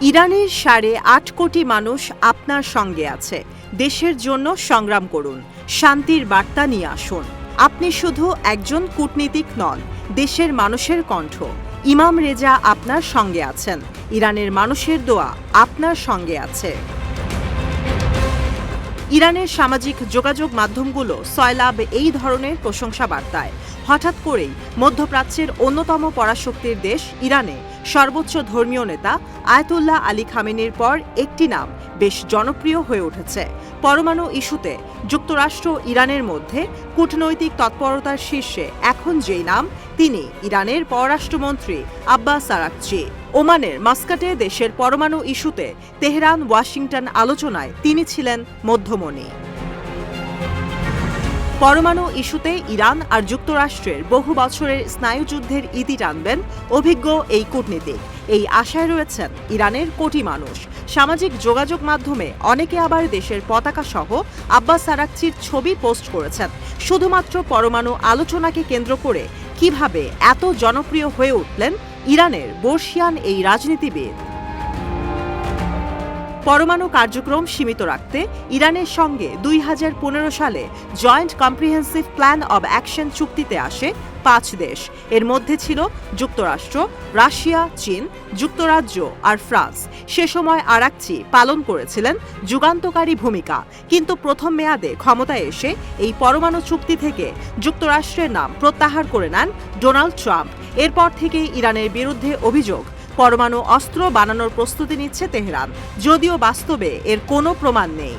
ইরানের সাড়ে আট কোটি মানুষ আপনার সঙ্গে আছে। দেশের জন্য সংগ্রাম করুন। শান্তির বার্তা নিয়ে আসুন। আপনি শুধু একজন কূটনীতিক নন, দেশের মানুষের কণ্ঠ। ইমাম রেজা আপনার সঙ্গে আছেন। ইরানের মানুষের দোয়া আপনার সঙ্গে আছে। ইরানের সামাজিক যোগাযোগ মাধ্যমগুলো সয়লাব এই ধরনের প্রশংসা বার্তায় হঠাৎ করেই মধ্যপ্রাচ্যের অন্যতম পরাশক্তির দেশ ইরানে। সর্বোচ্চ ধর্মীয় নেতা আয়তুল্লাহ আলী খামেনির পর একটি নাম বেশ জনপ্রিয় হয়ে উঠেছে। পরমাণু ইস্যুতে যুক্তরাষ্ট্র ইরানের মধ্যে কূটনৈতিক তৎপরতার শীর্ষে এখন যেই নাম, তিনি ইরানের পররাষ্ট্রমন্ত্রী আব্বাস আরাকচি। ওমানের মাস্কাটে দেশের পরমাণু ইস্যুতে তেহরান, ওয়াশিংটন আলোচনায় তিনি ছিলেন মধ্যমণি। পরমাণু ইস্যুতে ইরান আর যুক্তরাষ্ট্রের বহু বছরের স্নায়ুযুদ্ধের ইতি টানবেন অভিজ্ঞ এই কূটনীতিক। এই আশায় রয়েছেন ইরানের কোটি মানুষ। সামাজিক যোগাযোগ মাধ্যমে অনেকে আবার দেশের পতাকা সহ আব্বাস সারাকচির ছবি পোস্ট করেছেন। শুধুমাত্র পরমাণু আলোচনাকে কেন্দ্র করে কীভাবে এত জনপ্রিয় হয়ে উঠলেন ইরানের বর্ষিয়ান এই রাজনীতিবিদ? পরমাণু কার্যক্রম সীমিত রাখতে ইরানের সঙ্গে দুই হাজার পনেরো সালে joint comprehensive plan of action চুক্তিতে আসে পাঁচ দেশ। এর মধ্যে ছিল যুক্তরাষ্ট্র, রাশিয়া, চীন, যুক্তরাজ্য আর ফ্রান্স। সে সময় আরাকচি পালন করেছিলেন যুগান্তকারী ভূমিকা। কিন্তু প্রথম মেয়াদে ক্ষমতায় এসে এই পরমাণু চুক্তি থেকে যুক্তরাষ্ট্রের নাম প্রত্যাহার করে নেন ডোনাল্ড ট্রাম্প। এরপর থেকেই ইরানের বিরুদ্ধে অভিযোগ পরমাণু অস্ত্র বানানোর প্রস্তুতি নিচ্ছে তেহরান। যদিও বাস্তবে এর কোনো প্রমাণ নেই।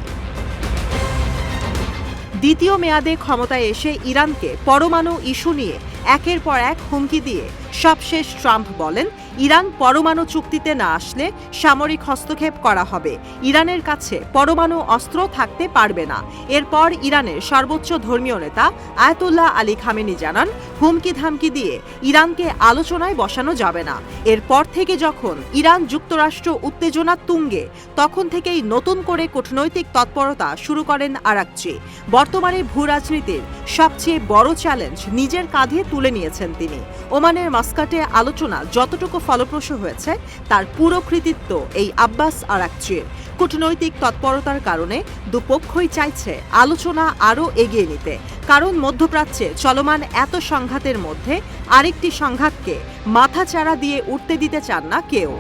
দ্বিতীয় মেয়াদে ক্ষমতায় এসে ইরানকে পরমাণু ইস্যু নিয়ে একের পর এক হুমকি দিয়ে। সবশেষ ট্রাম্প বলেন, ইরান পরমাণু চুক্তিতে না আসলে সামরিক হস্তক্ষেপ করা হবে। ইরানের কাছে পরমাণু অস্ত্র থাকতে পারবে না। এরপর ইরানের সর্বোচ্চ ধর্মীয় নেতা আয়াতুল্লাহ আলী খামেনি জানান, হুমকি ধামকি দিয়ে ইরানকে আলোচনায় বসানো যাবে না। এরপর থেকে যখন ইরান যুক্তরাষ্ট্র উত্তেজনা তুঙ্গে, তখন থেকেই নতুন করে কূটনৈতিক তৎপরতা শুরু করেন আরাকচি। বর্তমানে ভূ রাজনীতির সবচেয়ে বড় চ্যালেঞ্জ নিজের কাঁধে তুলে নিয়েছেন তিনি। ওমানের মাস্কাটে আলোচনা যতটুকু ফলপ্রসূ হয়েছে, তার পুরো কৃতিত্ব এই আব্বাস আরাকচির। কূটনৈতিক তৎপরতার কারণে দুপক্ষই চাইছে আলোচনা আরও এগিয়ে নিতে। কারণ মধ্যপ্রাচ্যে চলমান এত সংঘাতের মধ্যে আরেকটি সংঘাতকে মাথাচাড়া দিয়ে উঠতে দিতে চান না কেউ।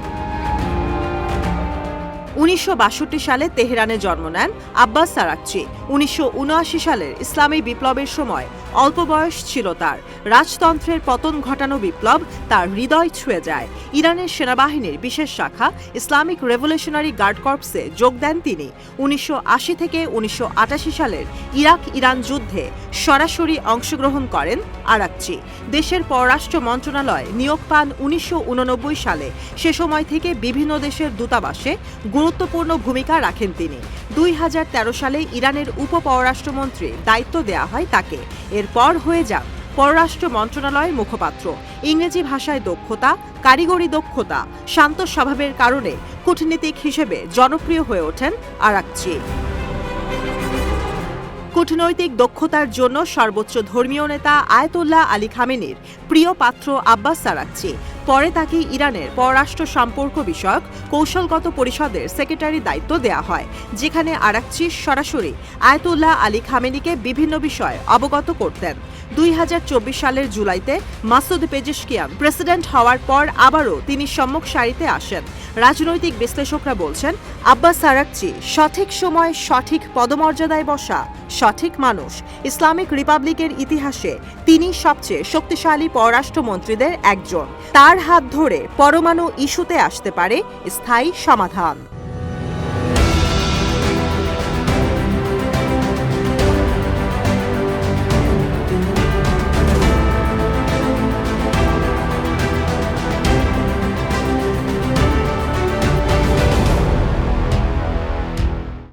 উনিশশো সালে তেহরানে জন্ম নেন আব্বাস সারাকচি। উনিশশো সালের ইসলামী বিপ্লবের সময় অল্প বয়স ছিল তার। রাজতন্ত্রের পতন ঘটানো বিপ্লব তার হৃদয় ছুঁয়ে যায়। ইরানের সেনাবাহিনীর বিশেষ শাখা ইসলামিক রেভলিউশনারি গার্ড কর্পসে যোগ দেন তিনি। উনিশশো আশি থেকে উনিশশো আটাশি সালের ইরাক ইরান যুদ্ধে সরাসরি অংশগ্রহণ করেন আরাকচি। দেশের পররাষ্ট্র মন্ত্রণালয় নিয়োগ পান উনিশশো উননব্বই সালে। সে সময় থেকে বিভিন্ন দেশের দূতাবাসে গুরুত্বপূর্ণ ভূমিকা রাখেন তিনি। দুই হাজার তেরো সালে ইরানের উপ পররাষ্ট্রমন্ত্রী দায়িত্ব দেয়া হয় তাকে। এরপর হয়ে যান পররাষ্ট্র মন্ত্রণালয়ের মুখপাত্র। ইংরেজি ভাষায় দক্ষতা, কারিগরি দক্ষতা, শান্ত স্বভাবের কারণে কূটনীতিক হিসেবে জনপ্রিয় হয়ে ওঠেন আরাকচি। কূটনৈতিক দক্ষতার জন্য সর্বোচ্চ ধর্মীয় নেতা আয়তুল্লাহ আলী খামেনির প্রিয় পাত্র আব্বাস সারাকচি পরে তাকে ইরানের পররাষ্ট্র সম্পর্ক বিষয়ক কৌশলগত পরিষদের সেক্রেটারি দায়িত্ব দেয়া হয়, যেখানে আরাকচি সরাসরি আয়তুল্লাহ আলী খামেনিকে বিভিন্ন বিষয় অবগত করতেন। দুই সালের জুলাইতে মাসুদ পেজেশকিয়ান প্রেসিডেন্ট হওয়ার পর আবারও তিনি সম্মুখ সারিতে আসেন। রাজনৈতিক বিশ্লেষকরা বলছেন, আব্বাস আরাকচি সঠিক সময় সঠিক পদমর্যাদায় বসা, সঠিক মানুষ, ইসলামিক রিপাবলিকের ইতিহাসে তিনি সবচেয়ে শক্তিশালী পররাষ্ট্রমন্ত্রীদের একজন। তার হাত ধরে পরমাণু ইস্যুতে আসতে পারে স্থায়ী সমাধান।